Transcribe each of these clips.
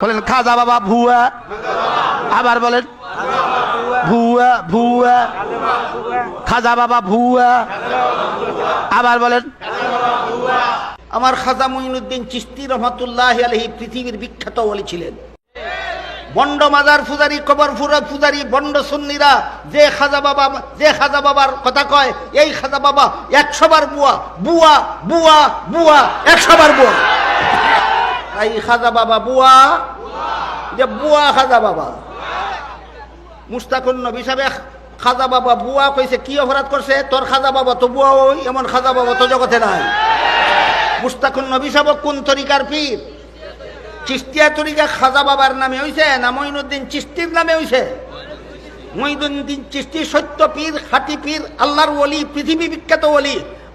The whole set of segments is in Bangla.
বলেন, খাজা বাবা, ভুয়া। আবার বলেন, ভুয়া ভুয়া। খাজা বাবা, ভুয়া। আবার বলেন, আমার খাজা মঈনুদ্দিন চিস্তি রহমতুল্লাহ আলহী পৃথিবীর বিখ্যাত ওলি ছিলেন। বন্ড মাজার ফুজারি কবর ফুরা ফুজারি বন্ড সুন্নিরা, যে খাজা বাবা, যে খাজা বাবার কথা কয়, এই খাজা বাবা একশো বার বুয়া বুয়া বুয়া বুয়া, একশো বার বুয়া। এই খাজা বাবা বুয়া। যে বুয়া খাজা বাবা। মুস্তাকুন নবী সাহেব খাজা বাবা বুয়া কইছে, কি অপরাধ করছে? তোর খাজা বাবা তো বুয়া ওই, এমন খাজা বাবা তো জগতে নাই। মুস্তাকুন নবী সাহেব কোন তরিকার পীর? চিস্তিয়া তরিকা খাজা বাবার নামে হইছে না মঈনুদ্দিন চিস্তির নামে হইছে? মঈনুদ্দিন চিস্তি সত্য পীর হাতি পীর, আল্লাহর ওলি, পৃথিবী বিখ্যাত ওলি।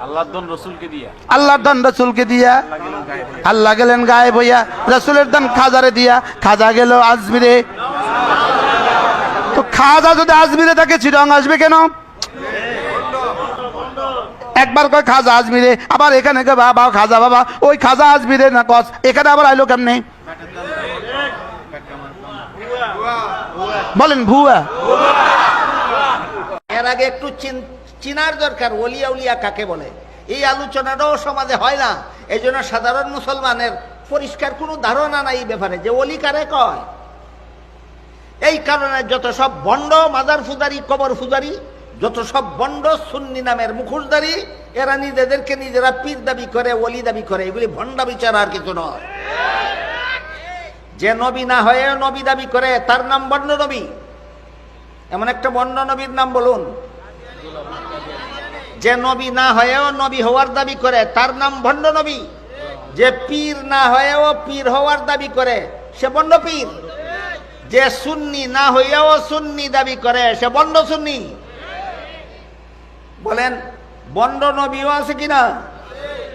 আল্লাহর দন রসুলকে দিয়া। দান রসুলকে দিয়া। আল্লাহ গেলেন গায়ে বইয়া রসুলের দান খাজারে দিয়া। খাজা গেল আজমিরে। তো খাজা যদি আজমিরে থাকে চিরং আসবে কেন? একবার কয় খাজা আজমিরে। আবার এখানে বাবা খাজা বাবা। ওই খাজা আজমিরে না কস? এখানে আবার আইলো কেমনে? বলেন ভুয়া। এর আগে একটু চিন- চিনার দরকার ওলিয়া উলিয়া কাকে বলে? এই আলোচনাটাও সমাজে হয় না। এই সাধারণ মুসলমানের পরিষ্কার কোনো ধারণা নাই এই ব্যাপারে, যে অলি কারে কয়। এই কারণে যত সব বন্ড মাদার ফুজারি, কবর ফুজারি, যত সব বন্ড সুন্নি নামের মুখোশদারি এরা নিজেদেরকে নিজেরা পীর দাবি করে অলি দাবি করে। এগুলি ভণ্ডা বিচার আর কিছু নয়। যে নবী না হয়ে নবী দাবি করে, তার নাম বন্ড নবী। এমন একটা বন্ড নবীর নাম বলুন। যে নবী না হয়েও নবী হওয়ার দাবি করে, তার নাম ভণ্ড নবী। যে পীর না হয়েও পীর হওয়ার দাবি করে, সে বন্ড পীর। যে সুন্নি না হইয়াও সুন্নি দাবি করে, সে বন্ড সুন্নি। বলেন বন্ড নবীও আছে কিনা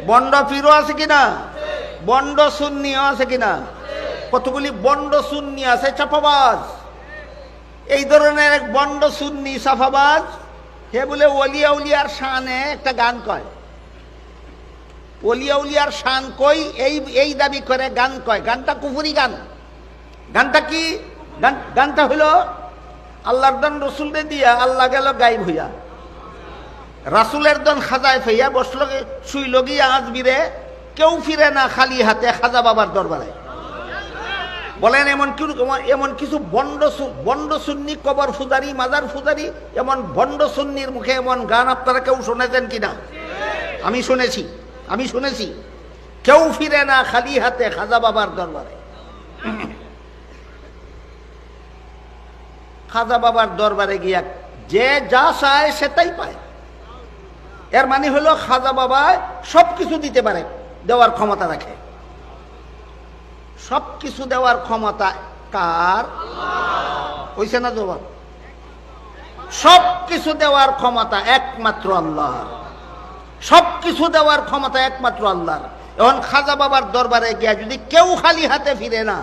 বন্ড পীরও আছে কিনা বন্ড সুন্নিও আছে কিনা কতগুলি বন্ড সুন্নি আছে চাপাবাজ এই ধরনের এক বন্ড সুন্নি সাফাবাজ হে বলে ওলিয়া উলিয়ার শানে একটা গান কয়? অলিয়া উলিয়ার শান কই? এই এই দাবি করে গান কয়। গানটা কুফুরি গান। গানটা কি? গানটা হইল আল্লাহর দন রসুলরে দিয়া আল্লাহ গেল গাইব হইয়া। রাসুলের দন খাজায় ফেইয়া বসল, শুইল গিয়া আজবিরে কেউ ফিরে না খালি হাতে খাজা বাবার দরবারে। বলেন, এমন এমন কিছু বন্ড বন্ড সুন্নি, কবর ফুজারি, মাজার ফুজারি, এমন বন্ড সুন্নির মুখে এমন গান আপনারা কেউ শুনেছেন কিনা? আমি শুনেছি আমি শুনেছি। কেউ ফিরে না খালি হাতে খাজা বাবার দরবারে। খাজা বাবার দরবারে গিয়া যে যা চায় সেটাই পায়। এর মানে হলো খাজা বাবা সব কিছু দিতে পারে, দেওয়ার ক্ষমতা রাখে। সব কিছু দেওয়ার ক্ষমতা কার? হইছে না জবাব? সব কিছু দেওয়ার ক্ষমতা একমাত্র আল্লাহর। সব কিছু দেওয়ার ক্ষমতা একমাত্র আল্লাহর। এখন খাজা বাবার দরবারে গিয়া যদি কেউ খালি হাতে ফিরে না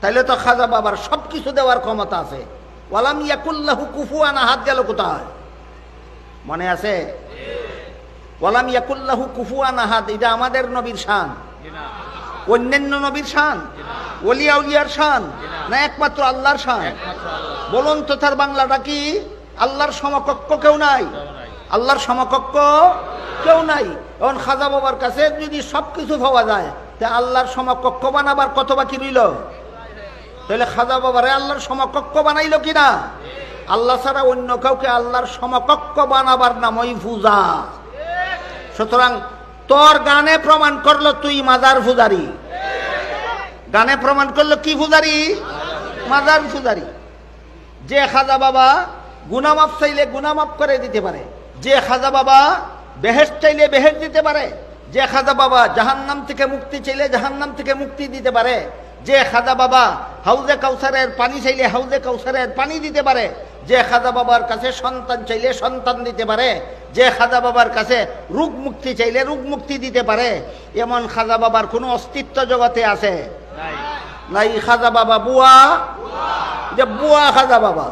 তাহলে তো খাজা বাবার সব কিছু দেওয়ার ক্ষমতা আছে। ওয়ালাম ইয়াকুল্লাহু কুফুয়ানা হাত গেল কোথায়? মনে আছে? ওয়ালাম ইয়াকুল্লাহু কুফুয়ানা হাত এটা আমাদের নবীর শান। অন্যান্য নবীর শান, ওলিয়া উলিয়ার শান, না একমাত্র আল্লাহর শান? বলুন তো তার বাংলাটা কি? আল্লাহর সমকক্ষ কেউ নাই? আল্লাহর সমকক্ষ কেউ নাই? এখন খাজা বাবার কাছে যদি সব কিছু পাওয়া যায়, তা আল্লাহর সমকক্ষ বানাবার কত বাকি রইল? তাহলে খাজা বাবারে আল্লাহর সমকক্ষ বানাইলো কিনা আল্লাহ ছাড়া অন্য কাউকে আল্লাহর সমকক্ষ বানাবার নামই পূজা। সুতরাং তোর গানে প্রমাণ করল তুই মাজার ফুজারি গানে প্রমাণ করল কি ফুজারি মাজার ফুজারি যে খাজা বাবা গুনামাপ চাইলে গুনামাপ করে দিতে পারে। যে খাজা বাবা বেহেস চাইলে বেহেস দিতে পারে। যে খাজা বাবা জাহান্নাম থেকে মুক্তি চাইলে জাহান্নাম থেকে মুক্তি দিতে পারে। যে খাজা বাবা হাউজে কাউসারের পানি চাইলে হাউজে কাউসারের পানি দিতে পারে। যে খাজা বাবার কাছে সন্তান চাইলে সন্তান দিতে পারে, যে খাজা বাবার কাছে রোগ মুক্তি চাইলে রোগ মুক্তি দিতে পারে, এমন খাজা বাবার কোনো অস্তিত্ব জগতে আছে? নাই। খাজা বাবা বুয়া? যে বুয়া খাজা বাবা।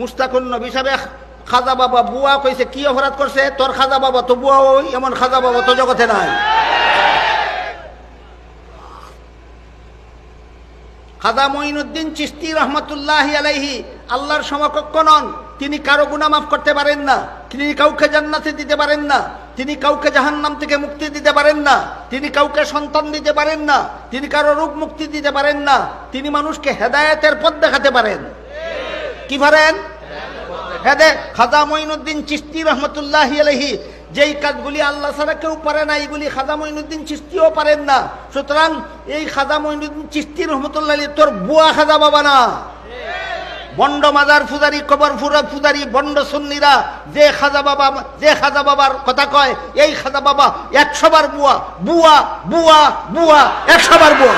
মুস্তাকুন নবী সাহেব খাজা বাবা বুয়া কইছে, কি অপরাধ করছে? তোর খাজা বাবা তো বুয়া ওই এমন খাজা বাবা তো জগতে নাই। খাজা মঈনুদ্দিন চিস্তি রহমতুল্লাহ আলাইহি আল্লাহর সমকক্ষ নন। তিনি কারও গুনাহ মাফ করতে পারেন না। তিনি কাউকে জান্নাতে দিতে পারেন না। তিনি কাউকে জাহান্নাম থেকে মুক্তি দিতে পারেন না। তিনি কাউকে সন্তান দিতে পারেন না। তিনি কারও রূপ মুক্তি দিতে পারেন না। তিনি মানুষকে হেদায়েতের পথ দেখাতে পারেন। কি পারেন? হেদে খাজা মঈনুদ্দিন চিস্তি রহমতুল্লাহ আলহি যেই কাজগুলি আল্লাহ ছাড়া কেউ পারে না এইগুলি খাজা মঈনুদ্দিন চিস্তিও পারেন না। সুতরাং এই খাজা মঈনুদ্দিন চিস্তি রহমতুল্লাহ তোর বুয়া খাজা বাবা না। বন্ড মাজার ফুজারি কবর ফুরা ফুজারি বন্ড সুন্নিরা, যে খাজা বাবা, যে খাজা বাবার কথা কয়, এই খাজা বাবা একশো বার বুয়া বুয়া বুয়া বুয়া, একশো বার বুয়া।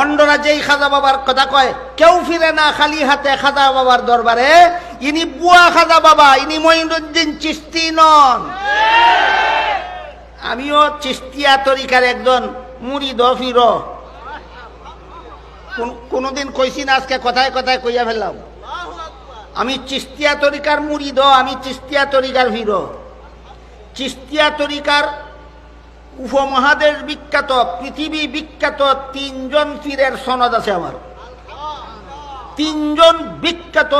বন্ডরা যেই খাজা বাবার কথা কয়, কেউ ফিরে না খালি হাতে খাজা বাবার দরবারে, ইনি বুয়া খাজা বাবা, ইনি মঈনুদ্দিন চিস্তি নন। আমিও চিস্তিয়া তরিকার একজন মুড়ি দফির কোনোদিন কইছি না, আজকে কথায় কথায় কইয়া ফেললাম। আমি চিস্তিয়া তরিকার মুড়ি দ আমি চিস্তিয়া তরিকার ফির চিস্তিয়া তরিকার উপমহাদেশ বিখ্যাত, পৃথিবী বিখ্যাত তিনজন পীরের সনদ আছে আমার। তিনজন বিখ্যাত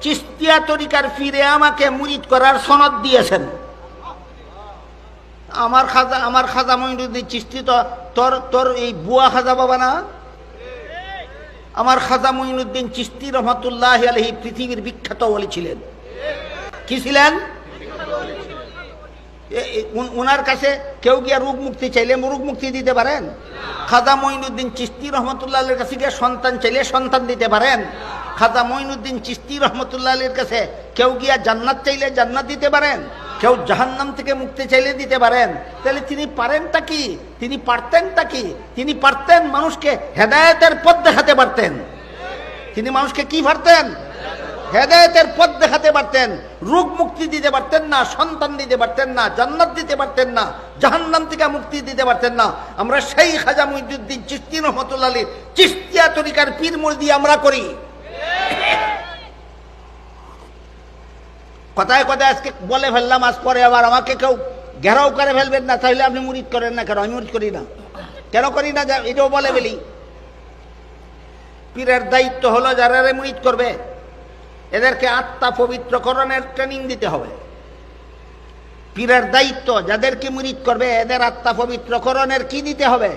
চিস্তিয়া তরিকার ফিরে আমাকে মুরিদ করার সনদ দিয়েছেন। আমার খাজা আমার খাজা মঈনুদ্দিন চিস্তি তো, তোর তোর এই বুয়া খাজা বাবা না? আমার খাজা মঈনুদ্দিন চিস্তি রহমতুল্লাহ আলহী পৃথিবীর বিখ্যাত বলি ছিলেন। কি ছিলেন? উনার কাছে কেউ গিয়া রোগ মুক্তি চাইলে রোগ মুক্তি দিতে পারেন। খাজা মঈনুদ্দিন চিস্তি রহমতুল্লাহ আলীর কাছে গিয়ে সন্তান চাইলে সন্তান দিতে পারেন। খাজা মঈনুদ্দিন চিস্তি রহমতুল্লাহ আলীর কাছে কেউ গিয়া জান্নাত চাইলে জান্নাত দিতে পারেন। কেউ জাহান্নাম থেকে মুক্তি চাইলে দিতে পারেন। তাহলে তিনি পারেনটা কি? তিনি পারতেনটা কি? তিনি পারতেন মানুষকে হেদায়তের পথ দেখাতে পারতেন। তিনি মানুষকে কি পারতেন? হেদায়েতের পথ দেখাতে পারতেন, রোগ মুক্তি দিতে পারতেন না, সন্তান দিতে পারতেন না, জান্নাত দিতে পারতেন না, জাহান্নাম থেকে মুক্তি দিতে পারতেন না। আমরা সেই খাজা মহিদুদ্দিন চিস্তি রহমতুল্লাহ আলী চিস্তিয়া তরিকার পীর মুরদি আমরা করি। কথায় কথায় আজকে বলে ফেললাম, আজ পরে আবার আমাকে কেউ ঘেরাও করে ফেলবেন না তাহলে আপনি মুরিদ করেন না কেন? আমি মুরিদ করি না। কেন করি না? এটাও বলে বলি পীরের দায়িত্ব হলো যারা মুরিদ করবে। এদেরকে আত্মা পবিত্রকরণের ট্রেনিং দিতে হবে। পীরের দায়িত্ব, যাদেরকে মুরিদ করবে, এদের আত্মা পবিত্রকরণের কি দিতে হবে?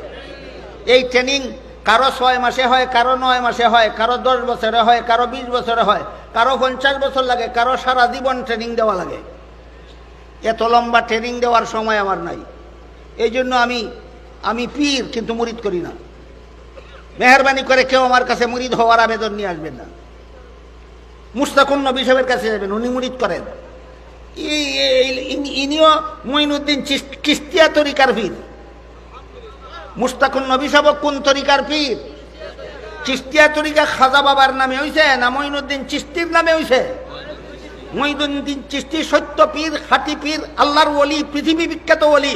এই ট্রেনিং কারও ছয় মাসে হয়, কারও নয় মাসে হয়, কারও দশ বছরে হয়, কারও বিশ বছরে হয়, কারও পঞ্চাশ বছর লাগে, কারও সারা জীবন ট্রেনিং দেওয়া লাগে। এত লম্বা ট্রেনিং দেওয়ার সময় আমার নাই। এই জন্য আমি আমি পীর, কিন্তু মুরিদ করি না। মেহরবানি করে কেউ আমার কাছে মুরিদ হওয়ার আবেদন নিয়ে আসবেন না। মুস্তাকুন নবী সাহেবের কাছে যাবেন, উনি মুরিদ করেন। ইনিও মঈনুদ্দিন কিস্তিয়া তরিকার পীর। মুস্তাকুন নবী সাহেব কোন তরিকার পীর? চিস্তিয়া তরিকা খাজা বাবার নামে হইছে না মঈনুদ্দিন চিস্তির নামে হইছে? মঈনুদ্দিন চিস্তি সত্য পীর, খাটি পীর, আল্লাহর ওলি, পৃথিবী বিখ্যাত ওলি।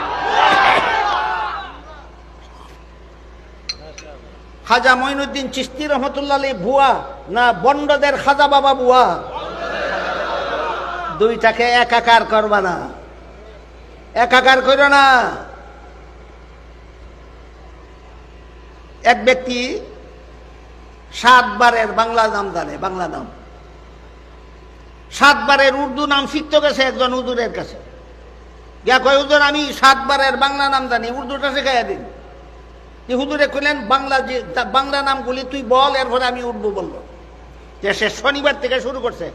খাজা মঈনুদ্দিন চিস্তি রহমতুল্লাহ ভুয়া না বন্ডদের খাজা বাবা বুয়া? দুইটাকে একাকার করবা না। একাকার করো না। এক ব্যক্তি সাতবারের বাংলা নাম জানে, বাংলা নাম। সাতবারের উর্দু নাম শিখতে গেছে একজন উজুরের কাছে। গিয়া কয় উজুর আমি সাতবারের বাংলা নাম জানি, উর্দুটা শেখাইয়া দিন। যে হুজুরে কইলেন, বাংলা যে বাংলা নামগুলি তুই বল, এরপরে আমি উঠবো বলল। যে সে শনিবার থেকে শুরু করছে।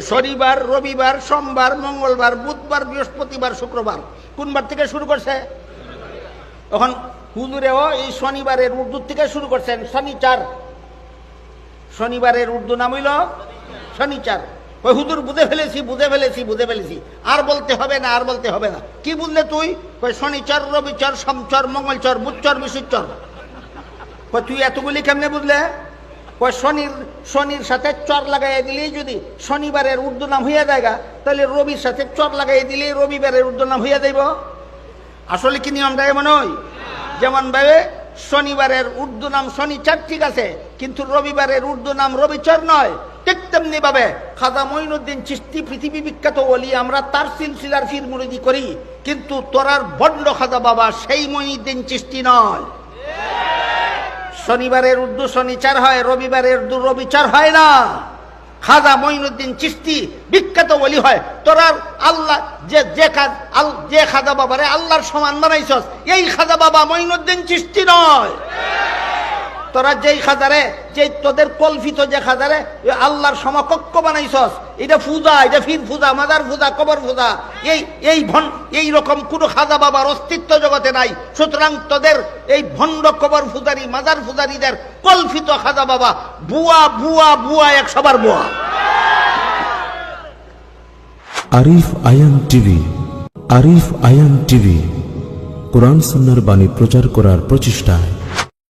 শনিবার, রবিবার, সোমবার, মঙ্গলবার, বুধবার, বৃহস্পতিবার, শুক্রবার, কোনবার থেকে শুরু করছে? তখন হুজুরেও এই শনিবারের উর্দু থেকে শুরু করছেন, শনিচার। শনিবারের উর্দু নাম হইল শনিচার। ওই হুজুর বুঝে ফেলেছি বুঝে ফেলেছি বুঝে ফেলেছি। আর বলতে হবে না আর বলতে হবে না। কি বুঝলে তুই? কই শনিচর রবিচর সমচর মঙ্গলচর বুধচর বিশুচর কই তুই এতগুলি কেমনে বুঝলে? কই শনির শনির সাথে চর লাগাইয়া দিলেই যদি শনিবারের উর্দু নাম হইয়া যায় গা, তাহলে রবির সাথে চর লাগাইয়া দিলেই রবিবারের উর্দু নাম হইয়া যাইব। আসলে কি নিয়মটা এমন ওই যেমন ভাবে শনিবারের উর্দু নাম শনিচার ঠিক আছে কিন্তু রবিবারের উর্দু নাম রবিচর নয়। ঠিক তেমনি ভাবে খাজা মঈনুদ্দিন চিস্তি পৃথিবী বিখ্যাত বলি আমরা তার সিলসিলার ফির মুরিদি করি, কিন্তু তোরার বন্ড খাজা বাবা সেই মঈনুদ্দিন চিস্তি নয়। শনিবারের উর্দু শনিচার হয়, রবিবারের উর্দু রবিচার হয় না। খাজা মঈনুদ্দিন চিস্তি বিখ্যাত বলি হয়, তোরার আল্লাহ যে যে খাজ- আল- যে খাজা বাবারে আল্লাহর সমান বানাইছস, এই খাজা বাবা মঈনুদ্দিন চিস্তি নয়। তোরা যেই খাজারে যে তোদের কল্পিত যে খাজারে আল্লাহর সমকক্ষ বানাইছস। এটা ফুজা, এটা ফির ফুজা মাদার ফুজা, কবর ফুজা। এই এই ভন, এই রকম কোনো খাজা বাবার অস্তিত্ব জগতে নাই। সুতরাং তোদের এই ভণ্ড কবর ফুজারি মাদার ফুজারিদের কল্পিত খাজা বাবা, বুয়া বুয়া বুয়া, এক সবার বুয়া। আরিফ আয়ান টিভি, আরিফ আয়ান টিভি, কোরআন সুন্নার বাণী প্রচার করার প্রচেষ্টায়।